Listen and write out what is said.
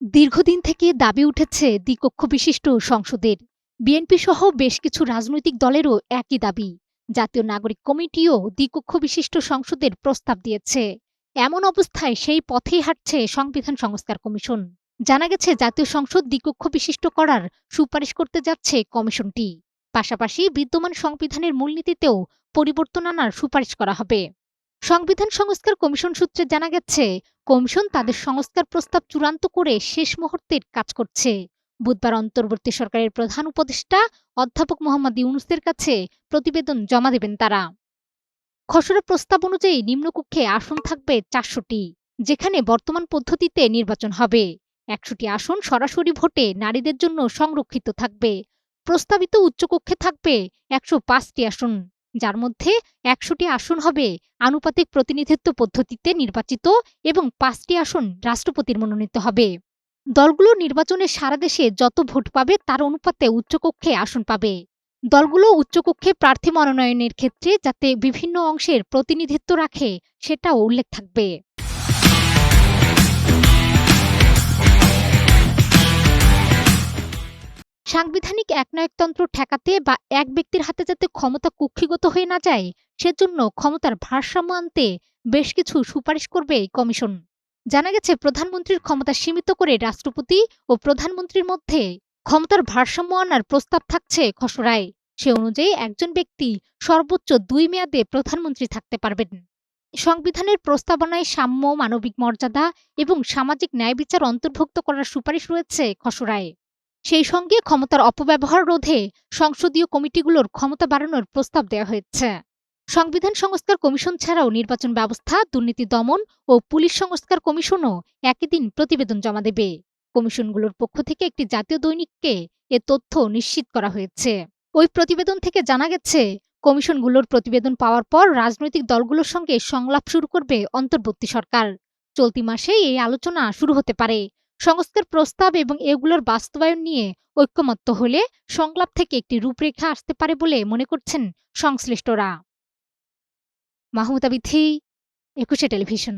দীর্ঘদিন থেকে দাবি উঠেছে দ্বিকক্ষ বিশিষ্ট সংসদের। বিএনপি সহ বেশ কিছু রাজনৈতিক দলেরও একই দাবি। জাতীয় নাগরিক কমিটিও দ্বিকক্ষ বিশিষ্ট সংসদের প্রস্তাব দিয়েছে। এমন অবস্থায় সেই পথেই হাঁটছে সংবিধান সংস্কার কমিশন। জানা গেছে, জাতীয় সংসদ দ্বিকক্ষ বিশিষ্ট করার সুপারিশ করতে যাচ্ছে কমিশনটি। পাশাপাশি বিদ্যমান সংবিধানের মূলনীতিতেও পরিবর্তন আনার সুপারিশ করা হবে। সংবিধান সংস্কার কমিশন সূত্রে জানা গেছে কমিশন তাদের সংস্কার প্রস্তাব চূড়ান্ত করে শেষ মুহূর্তের কাজ করছে। বুধবার অন্তর্বর্তী সরকারের প্রধান উপদেষ্টা অধ্যাপক মোহাম্মদ ইউনুসের কাছে প্রতিবেদন জমা দেবেন তারা। খসড়া প্রস্তাব অনুযায়ী নিম্নকক্ষে আসন থাকবে চারশোটি, যেখানে বর্তমান পদ্ধতিতে নির্বাচন হবে। একশোটি আসন সরাসরি ভোটে নারীদের জন্য সংরক্ষিত থাকবে। প্রস্তাবিত উচ্চকক্ষে থাকবে একশো পাঁচটি আসন। যার মধ্যে একশোটি আসন হবে। আনুপাতিক প্রতিনিধিত্ব পদ্ধতিতে নির্বাচিত এবং পাঁচটি আসন রাষ্ট্রপতির মনোনীত হবে। দলগুলো নির্বাচনে সারা দেশে যত ভোট পাবে তার অনুপাতে উচ্চকক্ষে আসন পাবে। দলগুলো উচ্চকক্ষে প্রার্থী মনোনয়নের ক্ষেত্রে যাতে বিভিন্ন অংশের প্রতিনিধিত্ব রাখে সেটাও উল্লেখ থাকবে। সাংবিধানিক একনায়কতন্ত্র ঠেকাতে বা এক ব্যক্তির হাতে যাতে ক্ষমতা কুক্ষিগত হয়ে না যায়, সেজন্য ক্ষমতার ভারসাম্য আনতে বেশ কিছু সুপারিশ করবে এই কমিশন। জানা গেছে, প্রধানমন্ত্রীর ক্ষমতা সীমিত করে রাষ্ট্রপতি ও প্রধানমন্ত্রীর মধ্যে ক্ষমতার ভারসাম্য আনার প্রস্তাব থাকছে খসড়ায়। সে অনুযায়ী একজন ব্যক্তি সর্বোচ্চ দুই মেয়াদে প্রধানমন্ত্রী থাকতে পারবেন। সংবিধানের প্রস্তাবনায় সাম্য, মানবিক মর্যাদা এবং সামাজিক ন্যায় বিচার অন্তর্ভুক্ত করার সুপারিশ রয়েছে খসড়ায়। সেই সঙ্গে ক্ষমতার অপব্যবহার রোধে সংসদীয় কমিটিগুলোর ক্ষমতা বাড়ানোর প্রস্তাব দেওয়া হয়েছে। সংবিধান সংস্কার কমিশন ছাড়াও নির্বাচন ব্যবস্থা, দুর্নীতি দমন ও পুলিশ সংস্কার কমিশনও একই দিন প্রতিবেদন জমা দেবে। কমিশনগুলোর পক্ষ থেকে একটি জাতীয় দৈনিককে এ তথ্য নিশ্চিত করা হয়েছে। ওই প্রতিবেদন থেকে জানা গেছে, কমিশনগুলোর প্রতিবেদন পাওয়ার পর রাজনৈতিক দলগুলোর সঙ্গে সংলাপ শুরু করবে অন্তর্বর্তী সরকার। চলতি মাসে এই আলোচনা শুরু হতে পারে। সংস্কার প্রস্তাব এবং এগুলোর বাস্তবায়ন নিয়ে ঐক্যমত্য হলে সংলাপ থেকে একটি রূপরেখা আসতে পারে বলে মনে করছেন সংশ্লিষ্টরা। মাহমুদা বিথি, একুশে টেলিভিশন।